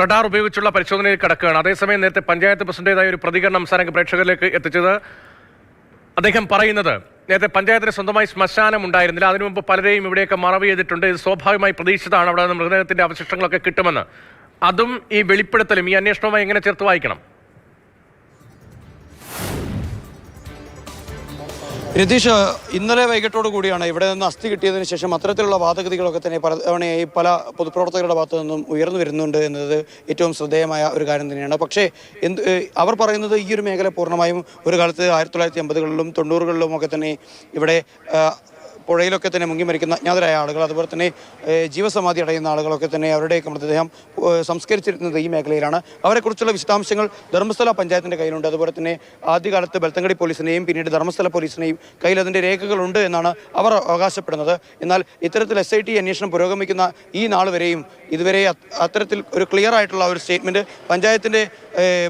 Radar ഉപയോഗിച്ചുള്ള പരിശോധനയിൽ കടക്കുകയാണ്. അതേസമയം നേരത്തെ പഞ്ചായത്ത് പ്രസിഡന്റേതായ ഒരു പ്രതികരണം സാരംഗ പ്രേക്ഷകരിലേക്ക് എത്തിച്ചത് അദ്ദേഹം പറയുന്നത് നേരത്തെ പഞ്ചായത്തിന് സ്വന്തമായി ശ്മശാനം ഉണ്ടായിരുന്നില്ല. അതിനു മുമ്പ് പലരെയും ഇവിടെയൊക്കെ മറവ് ചെയ്തിട്ടുണ്ട്. ഇത് സ്വാഭാവികമായി പ്രതീക്ഷിച്ചതാണ്. അവിടെ മൃതദേഹത്തിന്റെ അവശിഷ്ടങ്ങളൊക്കെ കിട്ടുമെന്ന്. അതും ഈ വെളിപ്പെടുത്തലും ഈ അന്വേഷണവുമായി എങ്ങനെ ചേർത്ത് വായിക്കണം? രതീഷ് ഇന്നലെ വൈകിട്ടോട് കൂടിയാണ് ഇവിടെ നിന്ന് അസ്ഥി കിട്ടിയതിനു ശേഷം അത്തരത്തിലുള്ള വാദഗതികളൊക്കെ തന്നെ പല തവണയായി പല പൊതുപ്രവർത്തകരുടെ ഭാഗത്തു നിന്നും ഉയർന്നു വരുന്നുണ്ട് എന്നത് ഏറ്റവും ശ്രദ്ധേയമായ ഒരു കാര്യം തന്നെയാണ്. പക്ഷേ എന്ത് അവർ പറയുന്നത് ഈ ഒരു മേഖല പൂർണമായും ഒരു കാലത്ത് ആയിരത്തി തൊള്ളായിരത്തി എൺപതുകളിലും തൊണ്ണൂറുകളിലും ഒക്കെ തന്നെ ഇവിടെ പുഴയിലൊക്കെ തന്നെ മുങ്ങി മരിക്കുന്ന അജ്ഞാതരായ ആളുകൾ അതുപോലെ തന്നെ ജീവസമാധി അടയുന്ന ആളുകളൊക്കെ തന്നെ അവരുടെയൊക്കെ മൃതദേഹം സംസ്കരിച്ചിരുന്നത് ഈ മേഖലയിലാണ്. അവരെക്കുറിച്ചുള്ള വിശദാംശങ്ങൾ ധർമ്മസ്ഥല പഞ്ചായത്തിന്റെ കയ്യിലുണ്ട്. അതുപോലെ തന്നെ ആദ്യകാലത്ത് ബെൽത്തങ്കടി പോലീസിനെയും പിന്നീട് ധർമ്മസ്ഥല പോലീസിനെയും കയ്യിൽ അതിന്റെ രേഖകളുണ്ട് എന്നാണ് അവർ അവകാശപ്പെടുന്നത്. എന്നാൽ ഇത്തരത്തിൽ എസ് ഐ അന്വേഷണം പുരോഗമിക്കുന്ന ഈ നാൾ വരെയും ഇതുവരെ അത്- അത്തരത്തിൽ ഒരു ക്ലിയർ ആയിട്ടുള്ള ഒരു സ്റ്റേറ്റ്മെന്റ് പഞ്ചായത്തിന്റെ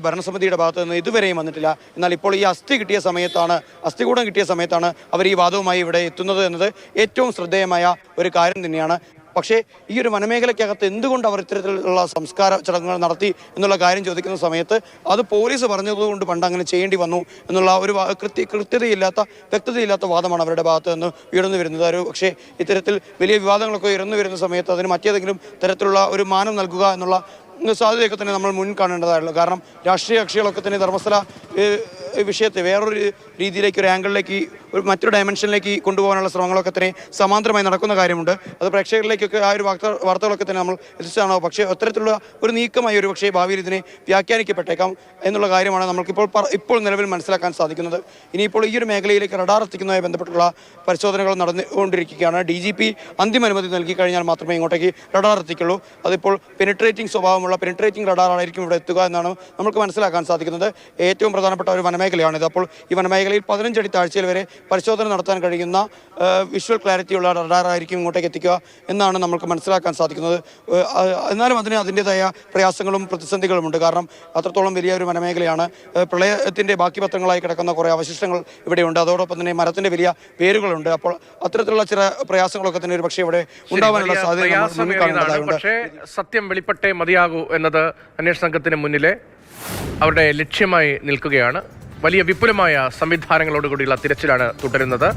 ഭരണസമിതിയുടെ ഭാഗത്ത് നിന്ന് ഇതുവരെയും വന്നിട്ടില്ല. എന്നാൽ ഇപ്പോൾ ഈ അസ്ഥി കിട്ടിയ സമയത്താണ് അസ്ഥികൂടം കിട്ടിയ സമയത്താണ് അവർ ഈ വാദവുമായി ഇവിടെ എത്തുന്നത് എന്നത് ഏറ്റവും ശ്രദ്ധേയമായ ഒരു കാര്യം തന്നെയാണ്. പക്ഷേ ഈ ഒരു വനമേഖലയ്ക്കകത്ത് എന്തുകൊണ്ട് അവർ ഇത്തരത്തിലുള്ള സംസ്കാര ചടങ്ങുകൾ നടത്തി എന്നുള്ള കാര്യം ചോദിക്കുന്ന സമയത്ത് അത് പോലീസ് പറഞ്ഞതുകൊണ്ട് പണ്ട് അങ്ങനെ ചെയ്യേണ്ടി വന്നു എന്നുള്ള ഒരു കൃത്യ കൃത്യതയില്ലാത്ത വ്യക്തതയില്ലാത്ത വാദമാണ് അവരുടെ ഭാഗത്ത് നിന്ന് ഉയർന്നു വരുന്നത്. ഒരു പക്ഷേ ഇത്തരത്തിൽ വലിയ വിവാദങ്ങളൊക്കെ ഉയർന്നു വരുന്ന സമയത്ത് അതിന് മറ്റേതെങ്കിലും തരത്തിലുള്ള ഒരു മാനം നൽകുക എന്നുള്ള സാധ്യതയൊക്കെ തന്നെ നമ്മൾ മുൻ കാണേണ്ടതായുള്ളൂ കാരണം രാഷ്ട്രീയ കക്ഷികളൊക്കെ തന്നെ ധർമ്മസ്ഥല വിഷയത്തെ വേറൊരു രീതിയിലേക്ക് ഒരു ആംഗിളിലേക്ക് ഒരു മറ്റൊരു ഡയമെൻഷനിലേക്ക് കൊണ്ടുപോകാനുള്ള ശ്രമങ്ങളൊക്കെ തന്നെ സമാന്തരമായി നടക്കുന്ന കാര്യമുണ്ട്. അത് പ്രേക്ഷകരിലേക്കൊക്കെ ആ ഒരു വാർത്ത വാർത്തകളൊക്കെ തന്നെ നമ്മൾ എത്തിച്ചതാണോ? പക്ഷേ അത്തരത്തിലുള്ള ഒരു നീക്കമായി ഒരു പക്ഷേ ഭാവിയിൽ ഇതിനെ വ്യാഖ്യാനിക്കപ്പെട്ടേക്കാം എന്നുള്ള കാര്യമാണ് നമുക്കിപ്പോൾ ഇപ്പോൾ നിലവിൽ മനസ്സിലാക്കാൻ സാധിക്കുന്നത്. ഇനിയിപ്പോൾ ഈ ഒരു മേഖലയിലേക്ക് റഡാർ എത്തിക്കുന്നതുമായി ബന്ധപ്പെട്ടുള്ള പരിശോധനകൾ നടന്നുകൊണ്ടിരിക്കുകയാണ് ഡി ജി പി അന്തിമ അനുമതി നൽകി കഴിഞ്ഞാൽ മാത്രമേ ഇങ്ങോട്ടേക്ക് റഡാർ എത്തിക്കുള്ളൂ. അതിപ്പോൾ പെനിട്രേറ്റിംഗ് സ്വഭാവമുള്ള പെനിട്രേറ്റിംഗ് റഡാറായിരിക്കും ഇവിടെ എത്തുക എന്നാണ് നമുക്ക് മനസ്സിലാക്കാൻ സാധിക്കുന്നത്. ഏറ്റവും പ്രധാനപ്പെട്ട ഒരു വനമേഖലയാണിത്. അപ്പോൾ ഈ വനമേഖലയിൽ പതിനഞ്ചടി താഴ്ചയിൽ വരെ പരിശോധന നടത്താൻ കഴിയുന്ന വിഷ്വൽ ക്ലാരിറ്റിയുള്ള റഡാർ ആയിരിക്കും ഇങ്ങോട്ടേക്ക് എത്തിക്കുക എന്നാണ് നമുക്ക് മനസ്സിലാക്കാൻ സാധിക്കുന്നത്. എന്നാലും അതിന് അതിന്റെതായ പ്രയാസങ്ങളും പ്രതിസന്ധികളുമുണ്ട് കാരണം അത്രത്തോളം വലിയ ഒരു വനമേഖലയാണ്. പ്രളയത്തിന്റെ ബാക്കി പത്രങ്ങളായി കിടക്കുന്ന കുറേ അവശിഷ്ടങ്ങൾ ഇവിടെയുണ്ട്. അതോടൊപ്പം തന്നെ മരത്തിന്റെ വലിയ വേരുകളുണ്ട്. അപ്പോൾ അത്തരത്തിലുള്ള ചില പ്രയാസങ്ങളൊക്കെ തന്നെ ഒരു പക്ഷേ ഇവിടെ ഉണ്ടാവാനുള്ള സാധ്യത പക്ഷേ സത്യം വെളിപ്പെട്ടേ മതിയാകൂ എന്നത് അന്വേഷണ സംഘത്തിന് മുന്നിലെ അവരുടെ ലക്ഷ്യമായി നിൽക്കുകയാണ്. വലിയ വിപുലമായ സംവിധാനങ്ങളോടുകൂടിയുള്ള തിരച്ചിലാണ് തുടരുന്നത്.